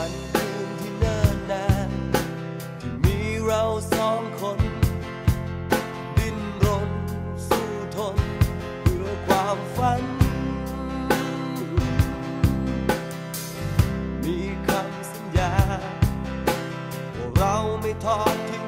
วันคืนที่เนิ่นนานที่มีเราสองคน ดิ้นรนสู้ทน เพื่อความฝัน มีคำสัญญาว่าเราไม่ทอดทิ้ง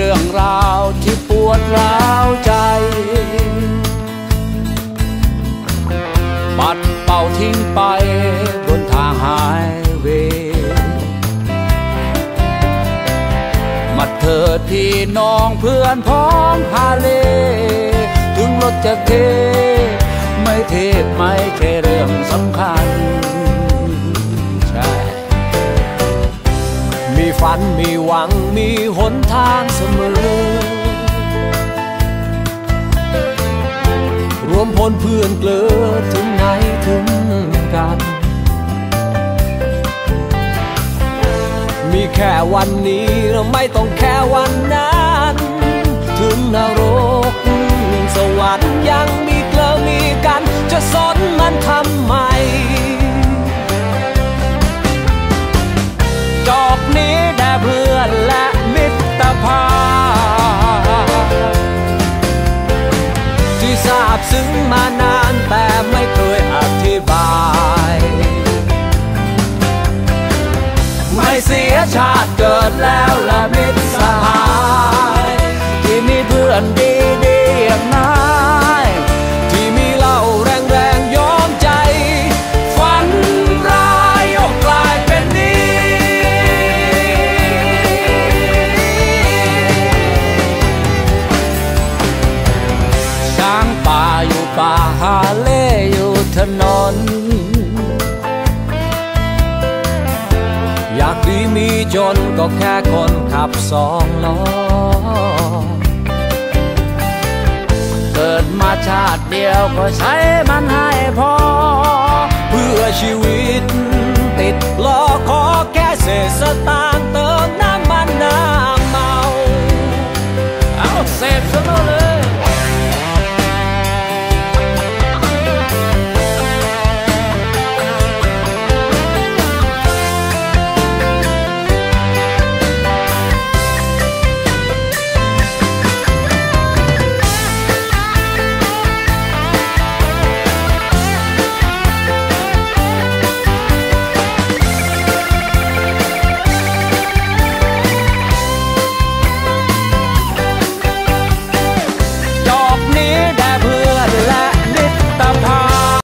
เรื่องราวที่ปวดร้าวใจ ปัดเป่าทิ้งไปบนทางหายเวมาเถิดพี่น้องเพื่อนพ้องฮาเล ถึงรถจะเท ไม่เทไม่ใช่เรื่องสำคัญ มีฝันมีหวังมีหนทางเสมอ รวมพลเพื่อนเกลือถึงไหนถึงกัน มีแค่วันนี้เราไม่ต้องแค่วันนั้น ทราบซึ้งมานานแต่ไม่เคยอธิบาย ไม่เสียชาติเกิดแล้วและ ถนน อยากดีมีจนก็แค่คนขับสองล้อ เกิดมาชาติเดียวก็ใช้มันให้พอ เพื่อชีวิตติดล้อขอแค่เศษสตางค์เติ